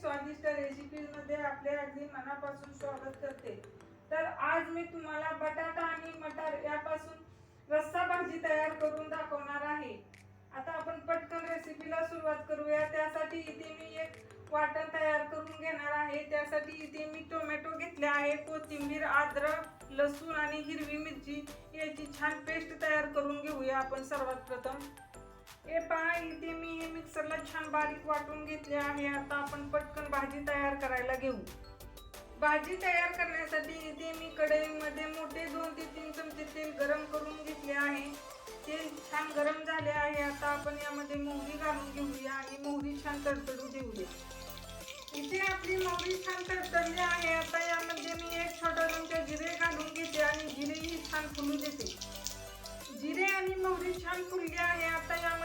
स्वादिष्ट रेसिपीमध्ये आपले अगदी मनापासून स्वागत करते. तर आज मी तुम्हाला बटाटा आणि मटार यापासून रस्सा भाजी तयार करून दाखवणार आहे. आता आपण पटकन रेसिपीला सुरुवात करूया. त्यासाठी इथे मी एक वाटण तयार करून घेणार आहे. त्यासाठी इथे मी टोमॅटो घेतले आहे कोथिंबीर अद्रक लसूण आणि हिरवी मिरची याची छान पेस्ट तयार करून घेऊया आपण सर्वात प्रथम. हे पहा इथे मी हे मिक्सरला छान बारीक वाटून घेतले आहे. आता आपण पटकन भाजी तयार करायला घेऊ. भाजी तयार करण्यासाठी इथे मी कढईमध्ये मोठे दोन ते तीन चमचे तेल गरम करून घेतले आहे. तेल छान गरम झाले आहे. आता आपण यामध्ये मोहरी घालून घेऊया आणि मोहरी छान तडतडू देऊया. इथे आपली मोहरी छान तडतडली आहे. आता यामध्ये मी एक छोटा चमचा जिरे घालून घेते आणि जिरेही छान फुलू देते. जिरे आणि मोहरी छान फुलली आहे. आता या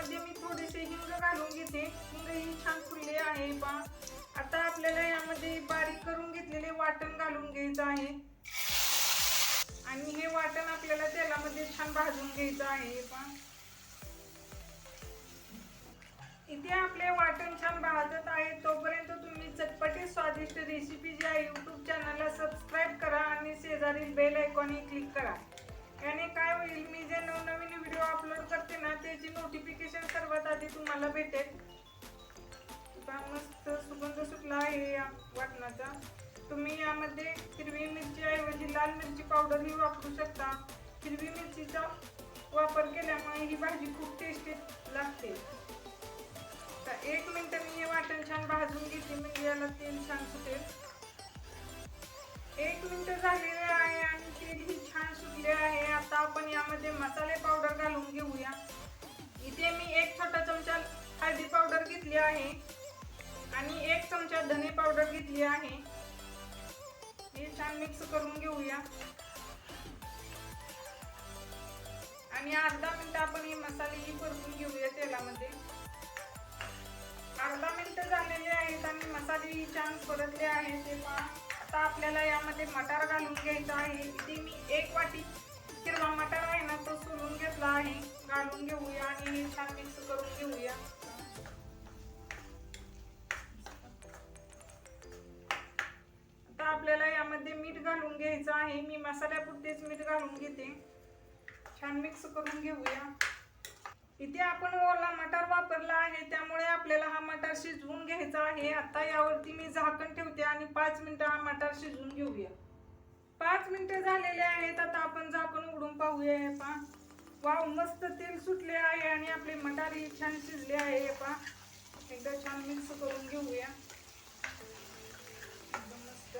इथे घेते ही छान फुलले आहे बा. आता आपल्याला यामध्ये बारीक करून घेतलेले वाटण घालून घ्यायचं आहे. आणि हे वाटण आपल्याला तेलामध्ये छान भाजून घ्यायचं आहे बा. इथे आपले वाटण छान भाजत आहे. तोपर्यंत तुम्ही चटपटी स्वादिष्ट रेसिपी या यूट्यूब चॅनलला सबस्क्राईब करा आणि शेजारील बेल आयकॉनही क्लिक करा. याने काय होईल मी जे नवनवीन व्हिडिओ अपलोड करते ना त्याची नोटिफिकेशन सर्वात आधी तुम्हाला भेटेल. आता मस्त सुगंध सुटला आहे या वाटणाचा. तुम्ही यामध्ये हिरवी मिरची ऐवजी लाल मिरची पावडरही वापरू शकता. हिरवी मिरचीचा वापर केल्यामुळे ही भाजी खूप टेस्टी लागते. तर एक मिनिट मी हे वाटण छान भाजून घेते म्हणजे याला तेल छान सुटेल. एक मिनिट झालेले आहे आणि तेलही छान सुटले आहे. आता आपण यामध्ये मसाले पावडर घालून घेऊया. इथे मी एक छोटा चमचा हळदी पावडर घेतली आहे. आणि एक चमचा धने पावडर घेतली आहे. हे छान मिक्स करून घेऊया. आणि अर्धा मिनिट आपण हे मसालेही परतून घेऊया तेलामध्ये. अर्धा मिनिट झालेले आहेत आणि मसालेही छान परतले आहेत. ते पहा. आता आपल्याला यामध्ये मटार घालून घ्यायचा आहे. इथे मी एक वाटी हिरवा मटार आहे ना तो सोलून घेतला आहे. घालून घेऊया आणि हे छान मिक्स करून घेऊया. मी मसाल्यापुरतेच मीठ घालून घेते. छान मिक्स करून घेऊया. इथे आपण ओला मटार वापरला आहे त्यामुळे आपल्याला हा मटार शिजवून घ्यायचा आहे. आता यावरती मी झाकण ठेवते आणि पाच मिनिटं हा मटार शिजवून घेऊया. पाच मिनिटं झालेले आहेत आता आपण झाकण उघडून पाहूया हे पहा. वाव मस्त तेल सुटले आहे आणि आपले मटारही छान शिजले आहे हे पहा. एकदा छान मिक्स करून घेऊया एकदम मस्त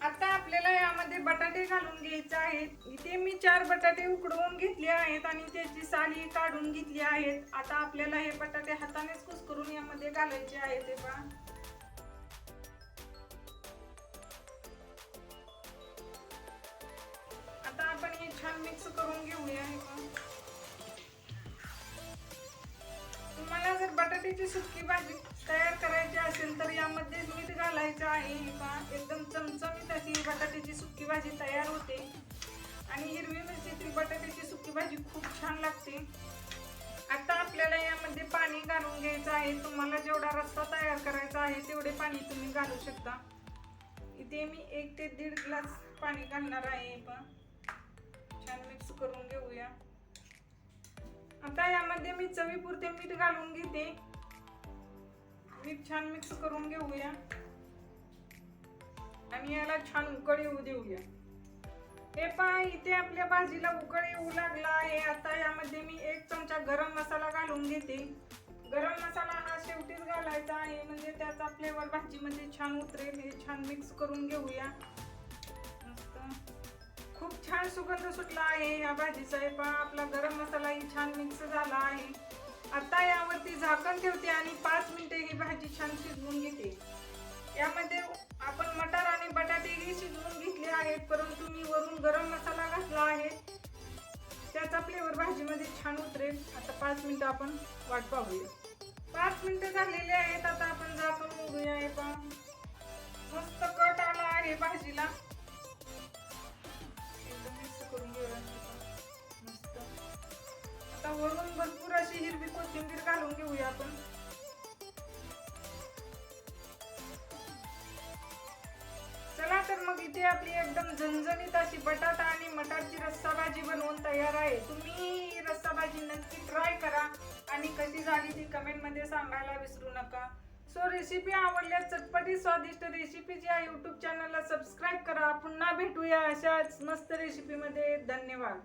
आता आपल्याला यामध्ये बटाटे घालून घ्यायचे आहेत. इथे मी चार बटाटे उकडवून घेतले आहेत आणि त्याची साली काढून घेतली आहेत. आता आपल्याला हे बटाटे हातानेच कुस्करून यामध्ये घालायचे आहेत ते पहा. आता आपण हे छान मिक्स करून घेऊया तुम्हाला जर बटाट्याची सुकी भाजी तयार करायची असेल तर यामध्ये करायचं आहे हे पहा एकदम चमचमीत अशी बटाट्याची सुकी भाजी तयार होते. आणि हिरवी मिरचीतील बटाट्याची सुकी भाजी खूप छान लागते. आता आपल्याला यामध्ये पाणी घालून घ्यायचं आहे. तुम्हाला जेवढा रस्सा तयार करायचा आहे तेवढे पाणी तुम्ही घालू शकता. इथे मी एक ते दीड ग्लास पाणी घालणार आहे पण छान मिक्स करून घेऊया. आता यामध्ये मी चवीपुरते मीठ घालून घेते. मीठ छान मिक्स करून घेऊया. आणि याला छान उकळ येऊ देऊया हे पहा इथे आपल्या भाजीला उकळ येऊ लागला आहे. आता यामध्ये मी एक चमचा गरम मसाला घालून घेते. गरम मसाला हा शेवटीच घालायचा आहे. म्हणजे त्याचा फ्लेवर भाजीमध्ये छान उतरेल. हे छान मिक्स करून घेऊया. मस्त. खूप छान सुगंध सुटला आहे या भाजीचा. हे पहा आपला गरम मसालाही छान मिक्स झाला आहे. आता यावरती झाकण ठेवते आणि पाच मिनिटे ही भाजी छान शिजवून घेते. यामध्ये आपण मटार आणि बटाटेही शिजवून घेतले आहेत परंतु मी वरून गरम मसाला घातला आहे. त्याचा फ्लेवर भाजीमध्ये छान उतरेल. आता पाच मिनिटं आपण वाट पाहूया. पाच मिनिटं झालेली आहेत. आता आपण झाकण उघडूया हे पहा मस्त कट आला आहे भाजीला. एकदम मिक्स करून घेऊया. मस्त. आता वरून भरपूर अशी हिरवी कोथिंबीर घालून घेऊया आपण. इथे आपली एकदम झणझणीत अशी बटाटा आणि मटारची रस्सा भाजी बनवून तयार आहे. तुम्ही रस्सा भाजी नक्की ट्राय करा आणि कशी झाली ती कमेंटमध्ये सांगायला विसरू नका. सो रेसिपी आवडल्या चटपटी स्वादिष्ट रेसिपी या यूट्यूब चॅनलला सबस्क्राईब करा. पुन्हा भेटूया अशाच मस्त रेसिपीमध्ये धन्यवाद.